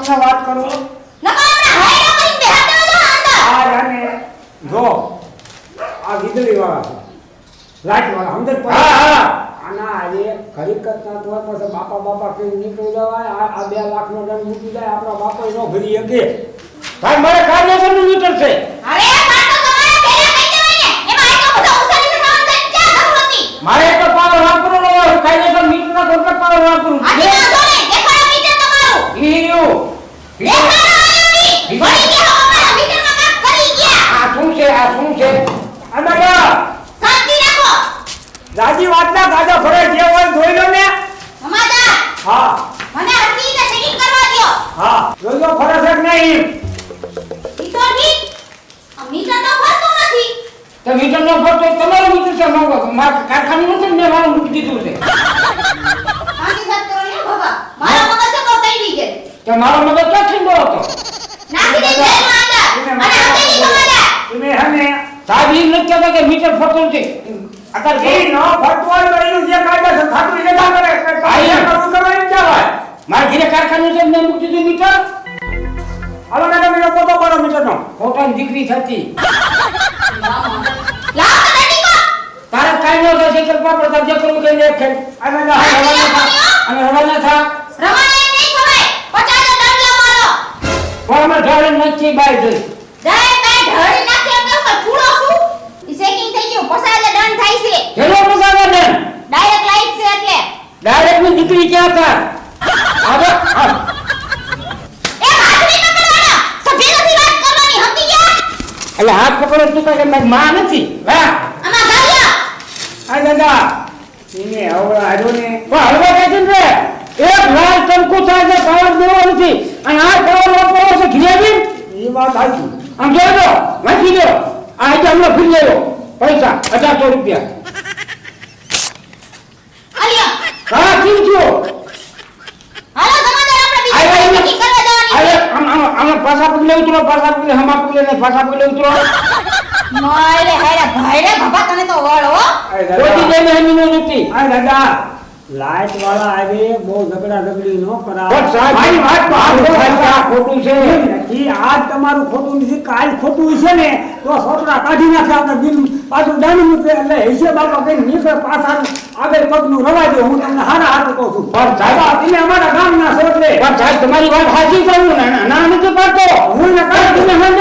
તમને વાત કરું. નકર આપણે હાયરો કરીને બેહાડો છો અંદર આ. જાને જો આ વીજળી વાળા છે. લાઈટ વાળા સમજે હા હા. આના આજે ઘડીક કરતા તો બાપા બાપા કઈ નીકળી જવાય આ આ બે લાખ નો દંડ મૂકી જાય આપણા બાપા નો ભરી શકે. ભાઈ મારે કાયદેસરનું મીટર છે. અરે તો રાજી વાતના ગાજા ને હા મને હરકી રીતે સેટિંગ કરવા દ્યો જોઈ લો ફરે છે નહીં ઈ તો ઠીક આ મીટર તો ફરતું નથી તો મીટર નો છે મારું મેં મારું મૂકી છે ને તો તો મારો મગજ ક્યાં ઠંડો હતો નાખી દે જેલમાં અંદર અને હટેલી સમાધાન તમે હે ને સાહેબ એમ નથી કહેતા કે મીટર ફરતું નથી. અત્યારે એ ન ફરતું હોય તો એનું જે કાયદેસર થતું એ ના કરે કાયદે કરવું કરવા એમ જવાય મારા ઘરે કારખાનું છે ને મેં મૂકી દીધું મીટર. હાલો મેડમ એનો ફોટો પાડો મીટરનો. ખોટાની દીકરી થતી. તારે કાઈ ન થાય છે કૃપા પ્રતાપ જે કરવું કઈ લે ખેલ અને રવાના થા. અને રવાના થા. રમાને નહીં ખવાય. પચાસ હજાર દંડ મારો પણ અમે ઢાળે નથી બાય જઈ જાય કહું કે શું? ઈ થઈ ગયું. પચાસ ડન થાય છે. ચલો મજામાં ડન ડાયરેક્ટ લાઈટ છે એટલે. ડાયરેક્ટની દીકરી ક્યાં હતા આવો એ વાત કરવાની. ગયા. એટલે હાથ પકડો તું કે મારી માં નથી. વાહ. આમાં ગાલ્યા આ દાદા એને હવળા હાજો ને પણ હળવા છે ને એક લાલ કંકુ થાય છે પાવર દેવો નથી. અને આ પાવર વાપરવો છે ઘિયાબીન? એ વાત આવી આમ દો વાંચી દો આ આજે હમણાં ફરી લેવો. પૈસા અઢારસો રૂપિયા. આલિયા હા ઠીક છો. પાછા પગલે ઉતરો પાછા પગલે હમા પગલે ને પાછા પગલે ઉતરો. મારે હારે ભાઈરે બાબા તને તો વળો કોઈ દાદા હમી નો નથી આ દાદા. લાઈટ વાળા આવે બહુ ઝઘડા ઝઘડી ન કરાવે. ખોટું છે. નથી. આજ તમારું ખોટું નથી. કાલ ખોટું છે ને તો સોતરા કાઢી નાખે આપણે દિન પાછું દાણી મૂકે એટલે હિસાબ આપણો કઈ નીકળે પાછા આગળ પગનું રવા દો. હું તમને હારા હાથ કહું છું. પણ સાહેબ તમે અમારા ગામના છો પણ સાહેબ તમારી વાત સાચી કહું ને ના- નથી પાડતો. હું ને પણ